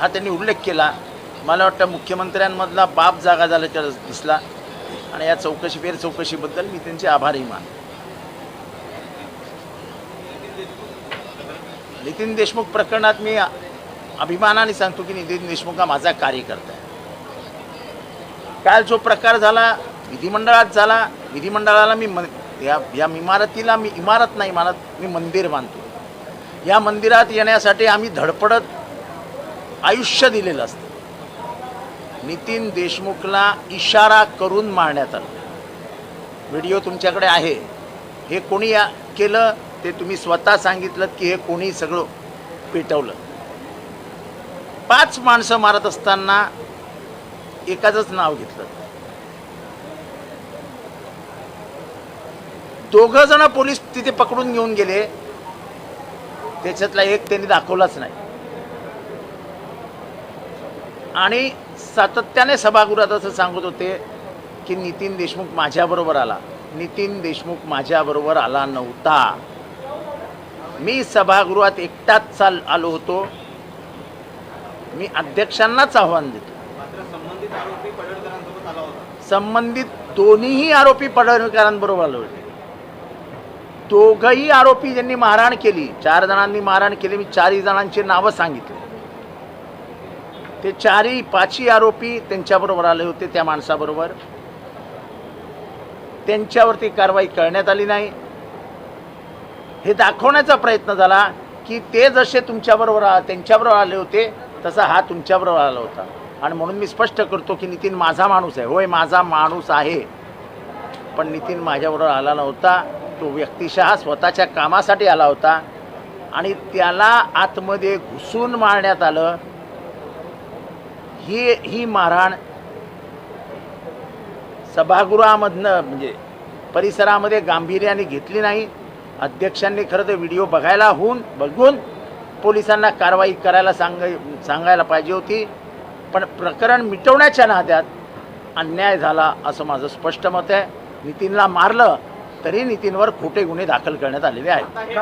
हा त्यांनी उल्लेख केला. मला वाटतं मुख्यमंत्र्यांमधला बाप जागा झाल्याच्या दिसला. आणि या चौकशी फेर चौकशीबद्दल मी त्यांचे आभारही मान. नितीन देशमुख प्रकरणात मी अभिमानाने सांगतो की नितीन देशमुख हा माझा कार्यकर्ता आहे. काल जो प्रकार झाला विधिमंडळात झाला विधिमंडळाला मी मन या या इमारतीला मी इमारत नाही मानत मी मंदिर मानतो या मंदिरात येण्यासाठी आम्ही धडपडत आयुष्य दिलेलं असतं. नितीन देशमुखला इशारा करून मारण्यात आला. व्हिडिओ तुमच्याकडे आहे. हे कोणी या केलं? ते तुम्ही स्वतः सांगितलं की हे कोणी सगळं पेटवलं. पाच माणसं मारत असताना एकाचंच नाव घेतलं. दोघं जण पोलीस तिथे पकडून घेऊन गेले. त्याच्यातला एक त्यांनी दाखवलाच नाही. आणि सातत्याने सभागृहात असं सांगत होते की नितीन देशमुख माझ्याबरोबर आला. नितीन देशमुख माझ्याबरोबर आला नव्हता. मी सभागृहात एकटाच चाल आलो होतो. मी अध्यक्षांनाच आव्हान देतो. संबंधित संबंधित दोन्हीही आरोपी पडळकरांबरोबर आले होते. दोघही आरोपी ज्यांनी मारहाण केली चार जणांनी मारहाण केली मी चारही जणांची नावं सांगितली. ते चारही पाचही आरोपी त्यांच्याबरोबर आले होते त्या माणसाबरोबर. त्यांच्यावरती कारवाई करण्यात आली नाही. हे दाखवण्याचा प्रयत्न झाला की ते जसे तुमच्याबरोबर आ- त्यांच्याबरोबर आले होते तसा हा तुमच्याबरोबर आला होता. आणि म्हणून मी स्पष्ट करतो की नितीन माझा माणूस आहे. होय माझा माणूस आहे. पण नितीन माझ्याबरोबर आला नव्हता. तो व्यक्तिशः स्वतःच्या कामासाठी आला होता. आणि त्याला आतमध्ये घुसून मारण्यात आलं. ही ही मारहाण सभागृहामधनं म्हणजे परिसरामध्ये गांभीर्याने घेतली नाही. अध्यक्षांनी खरं तर व्हिडिओ बघायला होऊन बघून पोलिसांना कारवाई करायला सांग सांगायला पाहिजे होती. पण प्रकरण मिटवण्याच्या नात्यात अन्याय झाला असं माझं स्पष्ट मत आहे. नितीनला मारलं तरी नितीनवर खोटे गुन्हे दाखल करण्यात आलेले आहेत हे?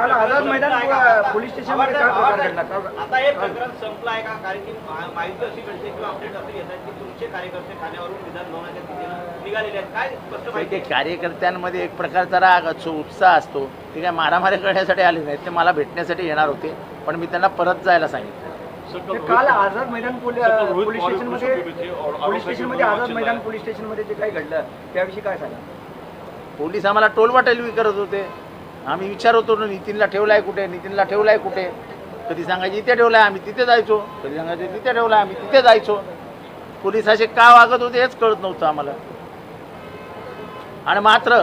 पोलीस स्टेशनमध्ये आवाज काय प्रकार आहे, घडला? आवाज आहे. आता हे प्रकरण संपलं आहे का कारण की मा- माहिती अशी मिळते किंवा अपडेट असे येत आहेत की तुमचे कार्यकर्ते ठाण्यावरून विधान भवनाच्या दिशेनं निघालेले आहेत काय स्पष्ट ते माहिती ते आहे? कार्यकर्त्यांमध्ये एक प्रकारचा राग असतो उत्साह असतो ते काय मारामारी करण्यासाठी आले नाहीत ते मला भेटण्यासाठी येणार होते पण मी त्यांना परत जायला सांगितलं ते काल आझाद मैदान पोली- पोलीस स्टेशनमध्ये पोलीस स्टेशनमध्ये आझाद मैदान पोलीस स्टेशनमध्ये जे काही घडलं त्याविषयी काय सांगा पोलीस आम्हाला टोलवाटेलवी करत होते. आम्ही विचारत होतो ना नितीनला ठेवलाय कुठे? नितीनला ठेवलाय कुठे? कधी सांगायचे इथे ठेवलाय आम्ही तिथे जायचो. कधी सांगायचे तिथे ठेवलाय आम्ही तिथे जायचो. पोलीस असे का वागत होते हेच कळत नव्हतं आम्हाला. आणि मात्र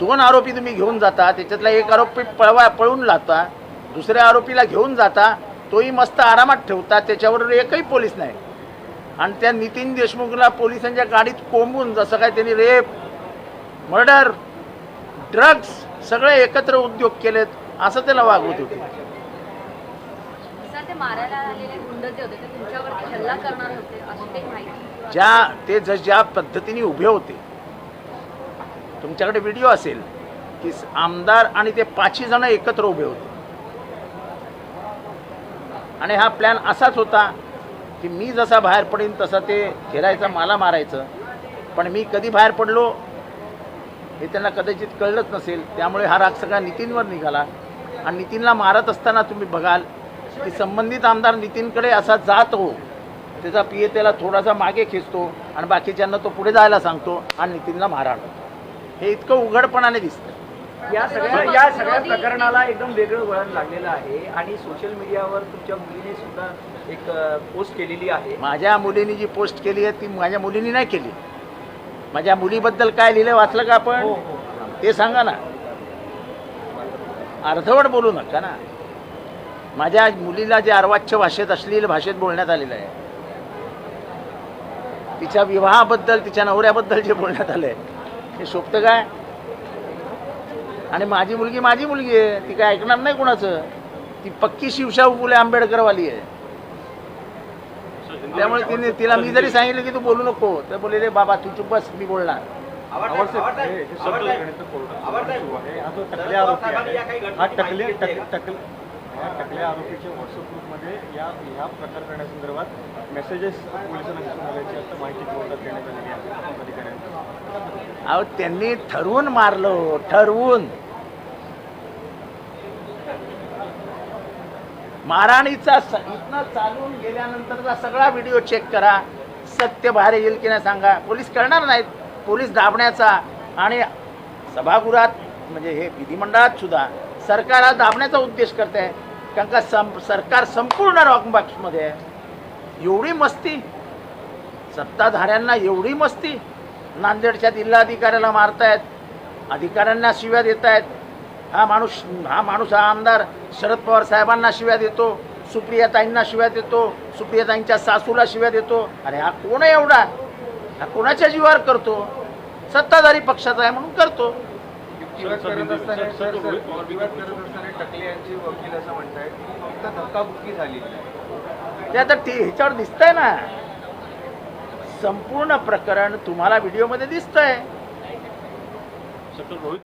दोन आरोपी तुम्ही घेऊन जाता त्याच्यातला एक आरोपी पळवा पळून लावता दुसऱ्या आरोपीला घेऊन जाता तोही मस्त आरामात ठेवता त्याच्यावर एकही पोलीस नाही. आणि त्या नितीन देशमुखला पोलिसांच्या गाडीत कोंबून जसं काय त्यांनी रेप मर्डर ड्रग्ज सगळे एकत्र उद्योग केलेत असं त्याला वागवत होते. सर ते जे ज्या ज्या पद्धतीने उभे होते. तुमच्याकडे व्हिडिओ असेल की आमदार आणि ते पाचही जण एकत्र उभे होते. आणि हा प्लॅन असाच होता की मी जसा बाहेर पडेन तसा ते फिरायचं मला मारायचं. पण मी कधी बाहेर पडलो हे त्यांना कदाचित कळलंच नसेल. त्यामुळे हा राग सगळा नितीनवर निघाला. आणि नितीनला मारत असताना तुम्ही बघाल की संबंधित आमदार नितीनकडे असा जातो. त्याचा पिये त्याला थोडासा मागे खेचतो आणि बाकीच्यांना तो पुढे जायला सांगतो आणि नितीनला मारहाण होतो. हे इतकं उघडपणाने दिसतं. या सगळ्या या सगळ्या प्रकरणाला एकदम वेगळं वळण लागलेलं आहे आणि सोशल मीडियावर तुमच्या मुलीने सुद्धा एक पोस्ट केलेली आहे. माझ्या मुलीने जी पोस्ट केली आहे ती माझ्या मुलीने नाही केली. माझ्या मुलीबद्दल काय लिहिलं वाचलं का हो, आपण? हो. ते सांगा ना. अर्धवट बोलू नका ना. माझ्या मुलीला जे अर्वाच्य भाषेत अश्लील भाषेत बोलण्यात आलेलं आहे तिच्या विवाहाबद्दल तिच्या नवऱ्याबद्दल जे बोलण्यात आलं आहे हे शोभतं काय? आणि माझी मुलगी माझी मुलगी आहे ती काय ऐकणार नाही कोणाचं? ती पक्की शिवशाहू फुले आंबेडकरवाली आहे. त्यामुळे तिने तिला मी जरी सांगितलं की तू बोलू नको तर बोलले रे बाबा तू चुप बस मी बोलणार. हा हा टकल्या आरोपीच्या व्हॉट्सअप ग्रुपमध्ये या ह्या प्रकार करण्यासंदर्भात मेसेजेस पोलिसांना दिसून आल्याची आता माहिती कोर्टात देण्यात आलेली आहे. अधिकाऱ्यांना. अहो त्यांनी ठरवून मारलं हो, ठरवून. महाराणीचा स- इथनं चालून गेल्यानंतरचा सगळा व्हिडिओ चेक करा. सत्य बाहेर येईल की नाही सांगा. पोलीस करणार नाहीत. पोलीस दाबण्याचा आणि सभागृहात म्हणजे हे विधिमंडळात सुद्धा सरकार हा दाबण्याचा उद्देश करते. आहे कारण का सं सरकार संपूर्ण रॉकबॉक्समध्ये आहे. एवढी मस्ती. सत्ताधाऱ्यांना एवढी मस्ती. नांदेडच्या जिल्हाधिकाऱ्याला मारतायत. अधिकाऱ्यांना शिव्या देत आहेत हा माणूस हा माणूस हा आमदार शरद पवार साहेबांना शिव्या देतो सुप्रियाताईंना शिव्या देतो सुप्रियाताईंच्या सासूला शिव्या देतो. अरे हा कोण आहे एवढा? हा कोणाच्या जीवावर करतो? सत्ताधारी पक्षाचा आहे म्हणून करतो. ते आता ते ह्याच्यावर दिसतंय ना. संपूर्ण प्रकरण तुम्हाला व्हिडिओमध्ये दिसतंय.